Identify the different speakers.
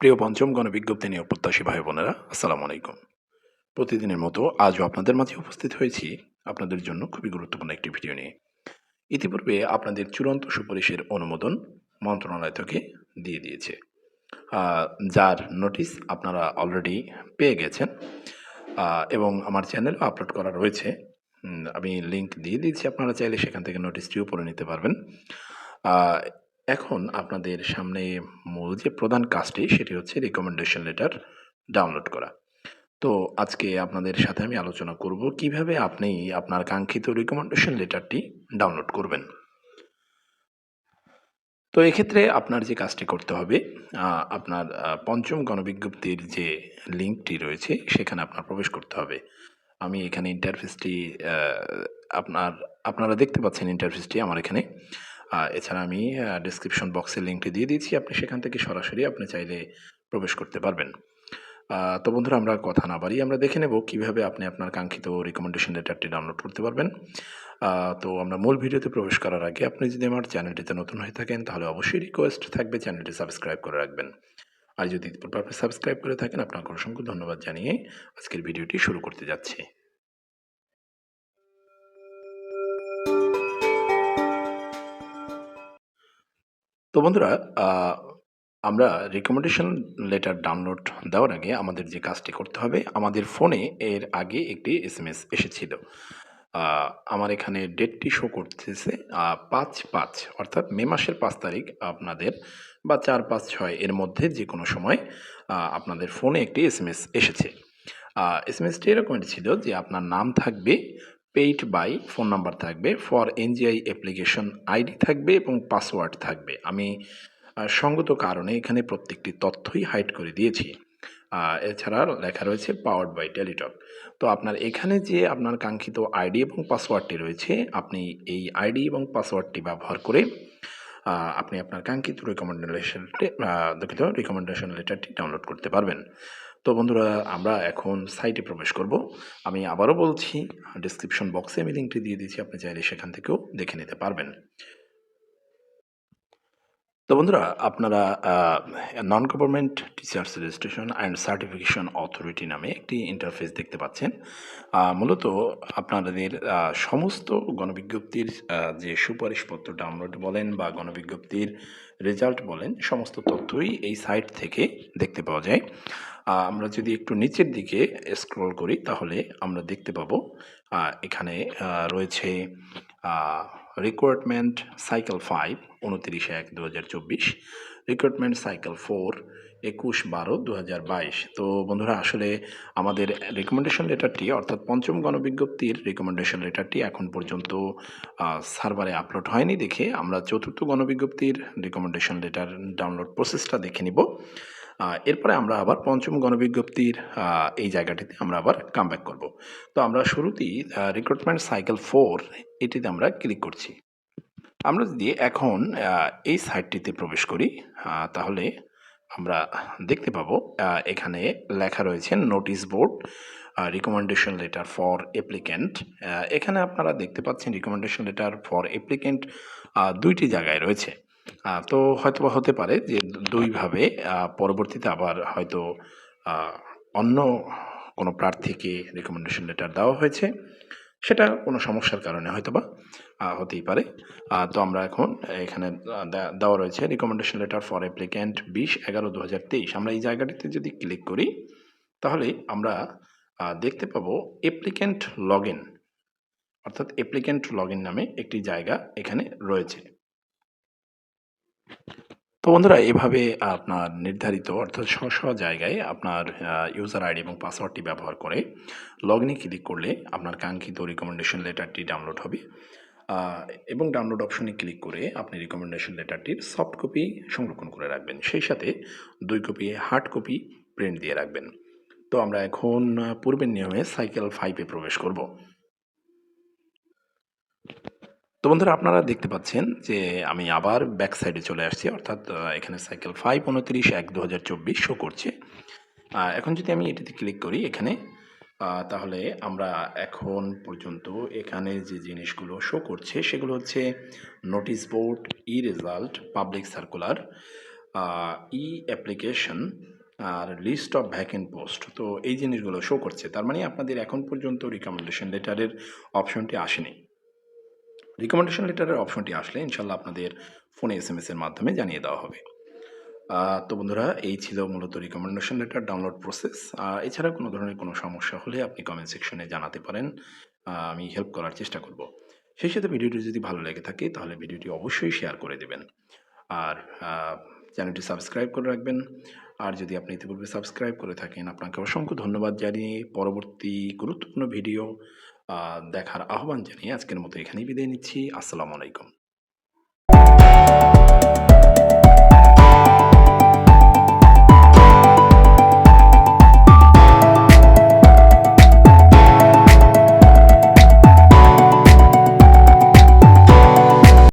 Speaker 1: প্রিয় পঞ্চম গণবিজ্ঞপ্তি নিয়ে প্রত্যাশী ভাই বোনেরা, আসসালামু আলাইকুম। প্রতিদিনের মতো আজও আপনাদের মাঝে উপস্থিত হয়েছি আপনাদের জন্য খুবই গুরুত্বপূর্ণ একটি ভিডিও নিয়ে। ইতিপূর্বে আপনাদের চূড়ান্ত সুপারিশের অনুমোদন মন্ত্রণালয় থেকে দিয়ে দিয়েছে। যার নোটিশ আপনারা অলরেডি পেয়ে গেছেন। এবং আমার চ্যানেলও আপলোড করা রয়েছে। আমি লিংক দিয়ে দিয়েছি, আপনারা চাইলে সেখান থেকে নোটিশটিও পড়ে নিতে পারবেন। এখন আপনাদের সামনে মূল যে প্রধান কাজটি, সেটি হচ্ছে রিকমেন্ডেশন লেটার ডাউনলোড করা। তো আজকে আপনাদের সাথে আমি আলোচনা করব কীভাবে আপনি আপনার কাঙ্ক্ষিত রিকমেন্ডেশন লেটারটি ডাউনলোড করবেন। তো এক্ষেত্রে আপনার যে কাজটি করতে হবে আপনার পঞ্চম গণবিজ্ঞপ্তির যে লিঙ্কটি রয়েছে, সেখানে আপনার প্রবেশ করতে হবে। আমি এখানে ইন্টারফেসটি আপনার, আপনারা দেখতে পাচ্ছেন ইন্টারফেসটি আমার এখানে। এছাড়া আমি ডিসক্রিপশন বক্সে লিঙ্কটি দিয়ে দিয়েছি। আপনি সেখান থেকে সরাসরি আপনি চাইলে প্রবেশ করতে পারবেন। তো বন্ধুরা, আমরা কথা না বাড়িয়ে আমরা দেখে নেব কীভাবে আপনি আপনার কাঙ্ক্ষিত রিকমেন্ডেশন লেটারটি ডাউনলোড করতে পারবেন। তো আমরা মূল ভিডিওতে প্রবেশ করার আগে আপনি যদি আমার চ্যানেলটিতে নতুন হয়ে থাকেন, তাহলে অবশ্যই রিকোয়েস্ট থাকবে চ্যানেলটি সাবস্ক্রাইব করে রাখবেন। আর যদি আপনি সাবস্ক্রাইব করে থাকেন, আপনাকে অসংখ্য ধন্যবাদ জানিয়ে আজকের ভিডিওটি শুরু করতে যাচ্ছি। তো বন্ধুরা আমরা রিকমেন্ডেশন লেটার ডাউনলোড দেওয়ার আগে আমাদের যে কাজটি করতে হবে, আমাদের ফোনে এর আগে একটি এস এম এস এসেছিল আমার এখানে ডেটটি শো করতেছে পাঁচ পাঁচ, অর্থাৎ মে মাসের পাঁচ তারিখ আপনাদের, বা চার পাঁচ ছয় এর মধ্যে যে কোনো সময় আপনাদের ফোনে একটি এস এম এস এসেছে। এস এম এসটি এরকম ছিল যে আপনার নাম থাকবে পেইড বাই ফোন নাম্বার থাকবে ফর এনজিআই অ্যাপ্লিকেশন আইডি থাকবে এবং পাসওয়ার্ড থাকবে। আমি সঙ্গত কারণে এখানে প্রত্যেকটি তথ্যই হাইড করে দিয়েছি। এছাড়া লেখা রয়েছে পাওয়ার্ড বাই টেলিটক তো আপনার এখানে যে আপনার কাঙ্ক্ষিত আইডি এবং পাসওয়ার্ডটি রয়েছে, আপনি এই আইডি এবং পাসওয়ার্ডটি ব্যবহার করে আপনি আপনার কাঙ্ক্ষিত রিকমেন্ডেশনটি দুঃখিত রিকমেন্ডেশন লেটারটি ডাউনলোড করতে পারবেন। তো বন্ধুরা, আমরা এখন সাইটে প্রবেশ করব। আমি আবারও বলছি ডিসক্রিপশন বক্সে আমি লিঙ্কটি দিয়ে দিয়েছি, আপনি চাইলে সেখান থেকেও দেখে নিতে পারবেন। তো বন্ধুরা, আপনারা non government teachers registration and certification authority নামে একটি ইন্টারফেস দেখতে পাচ্ছেন। মূলত আপনাদের সমস্ত গণবিজ্ঞপ্তির যে সুপারিশপত্র ডাউনলোড বলেন বা গণবিজ্ঞপ্তির রেজাল্ট বলেন, সমস্ত তথ্যই এই সাইট থেকে দেখতে পাওয়া যায়। আমরা যদি একটু নিচের দিকে স্ক্রল করি, তাহলে আমরা দেখতে পাবো এখানে রয়েছে রিক্রুটমেন্ট সাইকেল ফাইভ উনতিরিশ এক দু হাজার চব্বিশ। রিক্রুটমেন্ট সাইকেল ফোর একুশ বারো দু হাজার বাইশ। তো বন্ধুরা, আসলে আমাদের রেকমেন্ডেশন লেটারটি অর্থাৎ পঞ্চম গণবিজ্ঞপ্তির রেকমেন্ডেশন লেটারটি এখন পর্যন্ত সার্ভারে আপলোড হয়নি দেখে আমরা চতুর্থ গণবিজ্ঞপ্তির রিকমেন্ডেশন লেটার ডাউনলোড প্রসেসটা দেখে নিব। এরপরে আমরা আবার পঞ্চম গণবিজ্ঞপ্তির এই জায়গাটিতে আমরা আবার কামব্যাক করব। তো আমরা শুরুতেই রিক্রুটমেন্ট সাইকেল ফোর এটিতে আমরা ক্লিক করছি। আমরা যদি এখন এই সাইটটিতে প্রবেশ করি তাহলে আমরা দেখতে পাবো এখানে লেখা রয়েছে notice board recommendation letter for applicant এখানে আপনারা দেখতে পাচ্ছেন রিকমেন্ডেশন লেটার ফর অ্যাপ্লিক্যান্ট দুইটি জায়গায় রয়েছে। তো হয়তো হতে পারে যে দুইভাবে পরবর্তীতে আবার হয়তো অন্য কোনো প্রার্থীকে রিকমেন্ডেশন লেটার দেওয়া হয়েছে। সেটা কোনো সমস্যার কারণে হয়তো বা হতেই পারে। তো আমরা এখন এখানে দেওয়া রয়েছে রিকমেন্ডেশন লেটার ফর অ্যাপ্লিক্যান্ট বিশ এগারো দু আমরা এই জায়গাটিতে যদি ক্লিক করি, তাহলে আমরা দেখতে পাবো অ্যাপ্লিক্যান্ট লগ অর্থাৎ অ্যাপ্লিক্যান্ট লগ নামে একটি জায়গা এখানে রয়েছে। তো বন্ধুরা, এভাবে আপনার নির্ধারিত অর্থাৎ স্ব স্ব জায়গায় আপনার ইউজার আইডি এবং পাসওয়ার্ডটি ব্যবহার করে লগ ইনে ক্লিক করলে আপনার কাঙ্ক্ষিত রিকমেন্ডেশন লেটারটি ডাউনলোড হবে। এবং ডাউনলোড অপশনে ক্লিক করে আপনি রিকমেন্ডেশন লেটারটির সফট কপি সংরক্ষণ করে রাখবেন। সেই সাথে দুই কপি হার্ড কপি প্রিন্ট দিয়ে রাখবেন। তো আমরা এখন পূর্বের নিয়মে সাইকেল ফাইভে প্রবেশ করব। বন্ধুরা, আপনারা দেখতে পাচ্ছেন যে আমি আবার ব্যাক সাইডে চলে আসছি, অর্থাৎ এখানে সাইকেল ফাইভ উনত্রিশ এক দু হাজার চব্বিশ শো করছে। এখন যদি আমি এটিতে ক্লিক করি এখানে তাহলে আমরা এখন পর্যন্ত এখানে যে জিনিসগুলো শো করছে সেগুলো হচ্ছে notice board e result public circular e application R list of vacant post তো এই জিনিসগুলো শো করছে, তার মানে আপনাদের এখন পর্যন্ত রিকমেন্ডেশন লেটারের অপশনটি আসেনি। রিকমেন্ডেশন লেটারের অপশনটি আসলে ইনশাল্লাহ আপনাদের ফোনে এস এম এসের মাধ্যমে জানিয়ে দেওয়া হবে। তো বন্ধুরা, এই ছিল মূলত রিকমেন্ডেশন লেটার ডাউনলোড প্রসেস এছাড়া কোনো ধরনের কোনো সমস্যা হলে আপনি কমেন্ট সেকশনে জানাতে পারেন। আমি হেল্প করার চেষ্টা করব। সেই সাথে ভিডিওটি যদি ভালো লেগে থাকে, তাহলে ভিডিওটি অবশ্যই শেয়ার করে দেবেন। আর চ্যানেলটি সাবস্ক্রাইব করে রাখবেন। আর যদি আপনি ইতিপূর্বে সাবস্ক্রাইব করে থাকেন, আপনাকে অসংখ্য ধন্যবাদ জানিয়ে পরবর্তী গুরুত্বপূর্ণ ভিডিও দেখার আহ্বান জানিয়ে আজকের মতো এখানেই বিদায় নিচ্ছি। আসসালামু আলাইকুম।